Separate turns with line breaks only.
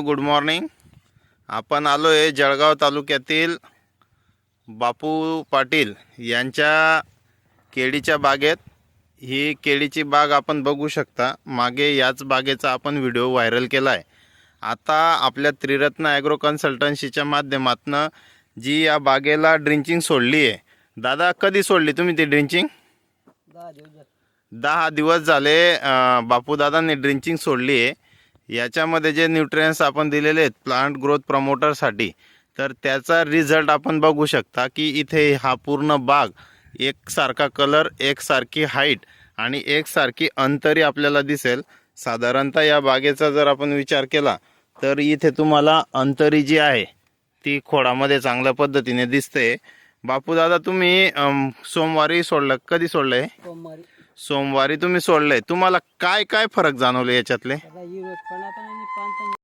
Good morning आपण आलो आहे जळगाव तालुक्यातील बापू पाटील यांच्या केळीच्या बागेत. ही केळीची बाग आपण बघू शकता. मागे याच बागेचा आपण व्हिडिओ व्हायरल केला आहे आता आपल्या त्रिरत्न ॲग्रो कन्सल्टन्सीच्या माध्यमातून जी या बागेला ड्रिंचिंग सोडली आहे दादा कधी सोडली तुम्ही ती ड्रिंचिंग
दहा दिवस झाले.
अं, बापूदादांनी ड्रिंचिंग सोडली आहे याच्यामध्ये जे न्यूट्रियन्स आपण दिलेले आहेत प्लांट ग्रोथ प्रमोटरसाठी तर त्याचा रिझल्ट आपण बघू शकता की इथे हा पूर्ण बाग एकसारखा कलर एकसारखी हाईट आणि एकसारखी अंतरी आपल्याला दिसेल. साधारणतः या बागेचा जर आपण विचार केला तर इथे तुम्हाला अंतरी जी आहे ती खोडामध्ये चांगल्या पद्धतीने दिसते. बापूदादा तुम्ही सोमवारी सोडलं कधी सोडलं आहे
सोमवारी
तुम्ही सोडलंय. तुम्हाला काय काय फरक जाणवले याच्यातले?